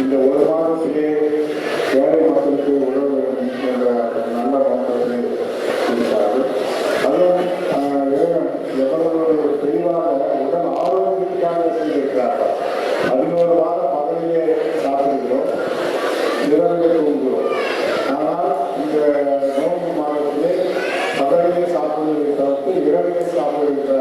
இந்த ஒரு மாதத்திலே ஏழை மக்களுக்கு உணவு நல்ல நோக்கத்தை கொடுத்தார்கள். அதுவும் எவ்வளவு தெளிவாக உடல் ஆரோக்கியத்துக்காக செய்திருக்கிறார்கள். பதினோரு வாரம் பகலிலே சாப்பிடுகிறோம். இரவு தூங்குகிறோம். ஆனால் இந்த நோன்பு மாதத்திலே பகலிலே சாப்பிடுவதை தவிர்த்து இரவிலே சாப்பிடுகின்ற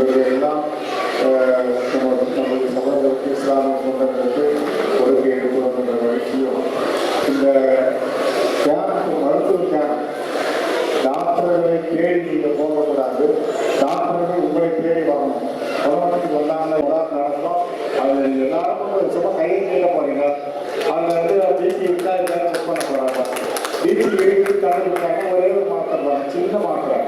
இவர்கள் எல்லாம் நம்ம நமது சகோதரருக்கு இஸ்லாமிய சொந்தங்களுக்கு உலகை விஷயம். வளர்ச்சியும் இந்த கேம்ப் மருத்துவ கேம்ப் டாக்டர்களை தேடி நீங்கள் போகக்கூடாது. டாக்டர்கள் உங்களை தேடி வரணும். கொரோனாக்கு வந்தாங்க நடந்தோம் அது எல்லாருக்கும் சும்மா கை நீட்ட போறீங்க அதில் வந்து பிபி விட்டா எல்லாரும் பண்ண போறாங்க. பிபி வீட்டுக்கு தடை விட்டாங்க ஒரே ஒரு மாத்திரம் சின்ன மாற்றம்.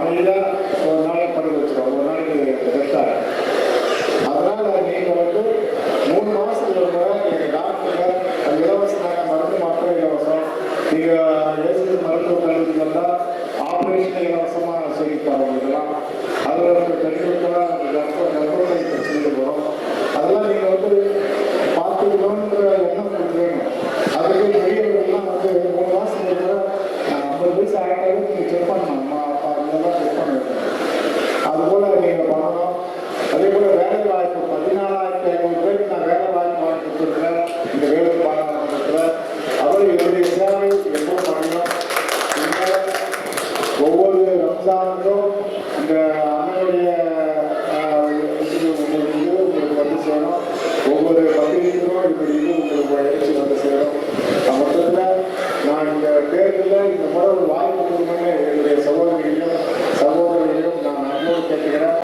காலையில் ஒரு நாளைக்கு பண்ணி வச்சுருவோம். ஒரு நாளைக்கு ரெஸ்டார் அதனால் நீங்கள் வந்து மூணு மாதத்துக்கு ஒரு முறை நீங்கள் டாக்டர் அது இலவசமாக மருந்து மாத்திரம் இலவசம் நீங்கள் ஏசி மருத்துவ கல்வி வந்தால் ஆப்ரேஷன் இலவசமாக சொல்லிப்பாங்க இதெல்லாம் அதில் பெண்களுக்கெல்லாம் கர்ப்ப கர்ப்பத்தை